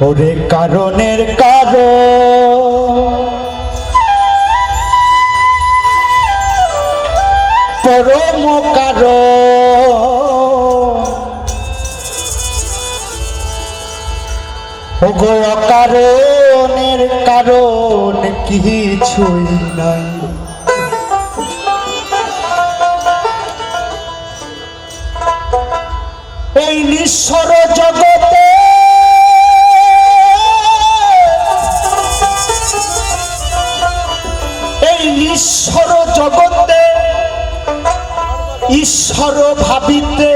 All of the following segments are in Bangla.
ওরে কারণের কারণ। পরম কারণ। ওগো অকারণের কারণ কিছুই নাই। এই নিঃস্বর জগতে জগতে ঈশ্বর ভাবিতে।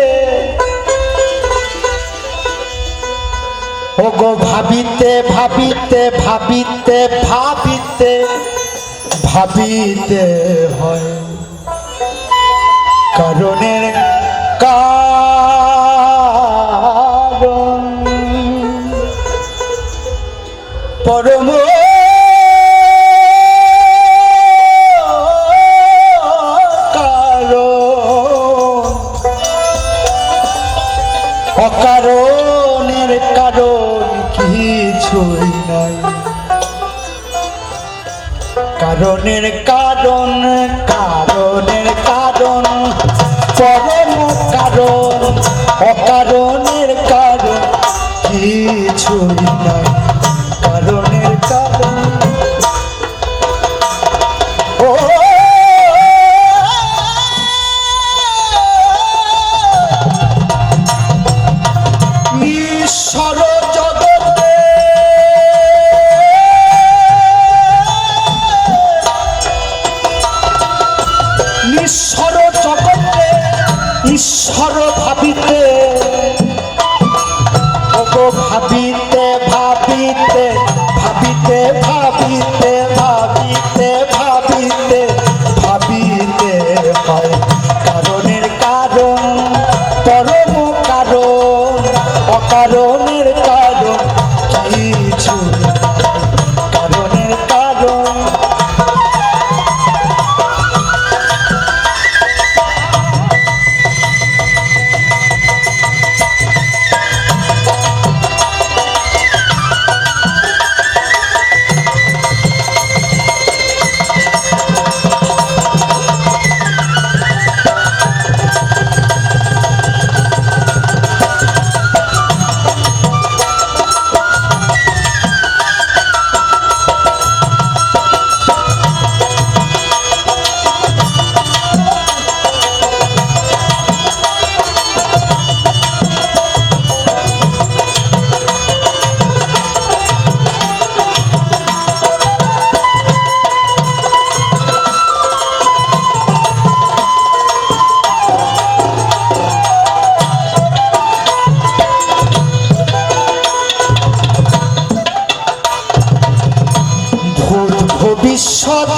ওগো ভাবিতে ভাবিতে ভাবিতে ভাবিতে ভাবিতে হয়। কারণের কারণ। পরম কারণ ভবিষ্যৎ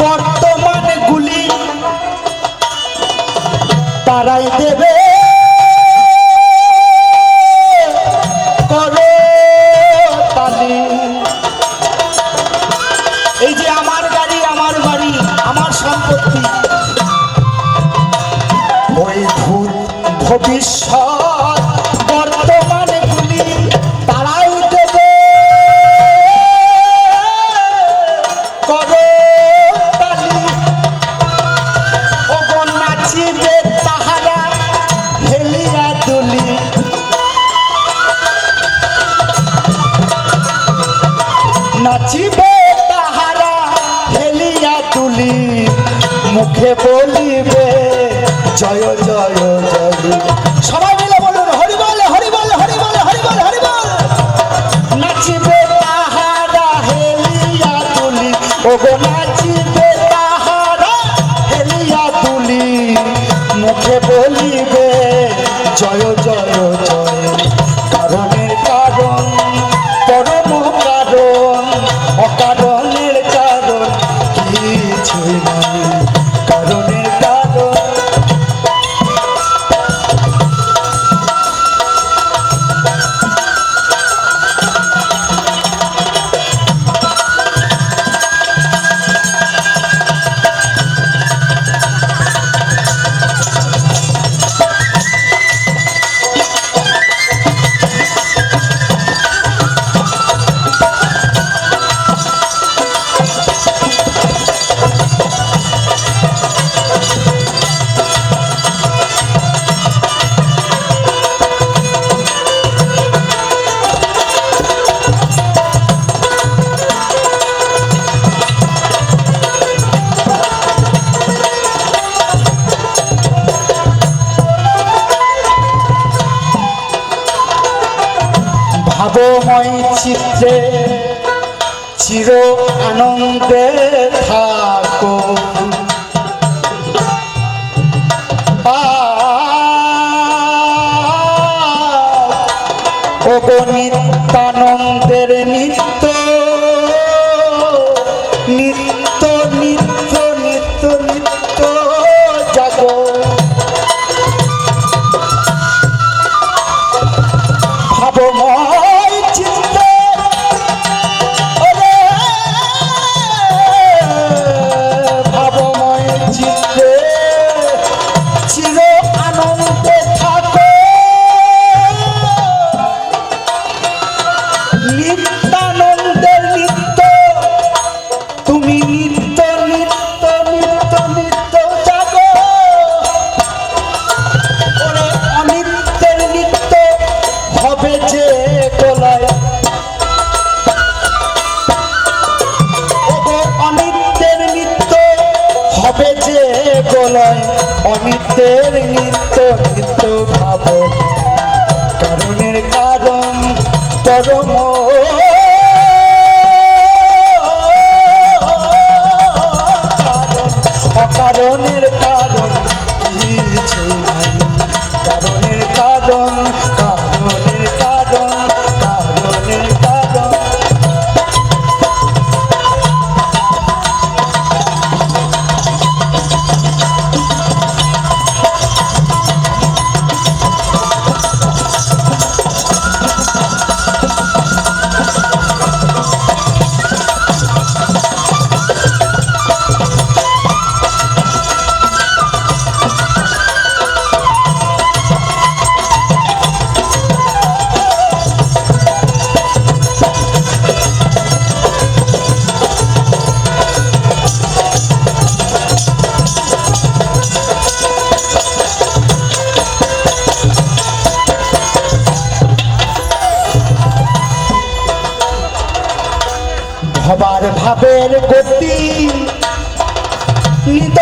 বর্তমান গুলি তারাই দেবে। এই যে আমার আমার বাড়ি আমার সম্পত্তি। ভবিষ্যৎ চিত্রে চির আনন্দে থা লয় অমিতের নিত্য নিত্য ভাব। তরুণের কারণ তরম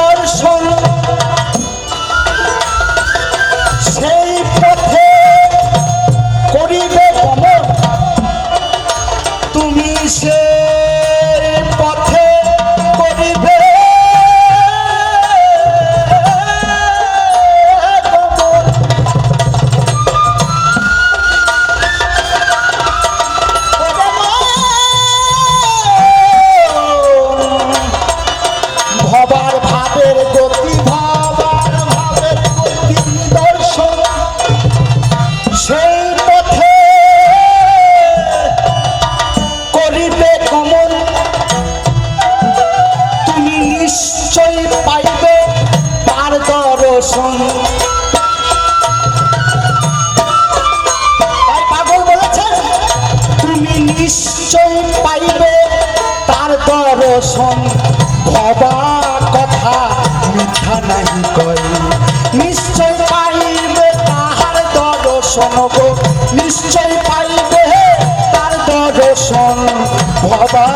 দর্শন ভবা কথা মিথ্যা নাহি কয় নিশ্চয় পাইবে তাহার দর্শন গো। নিশ্চয় পাইবে তার দর্শন ভবা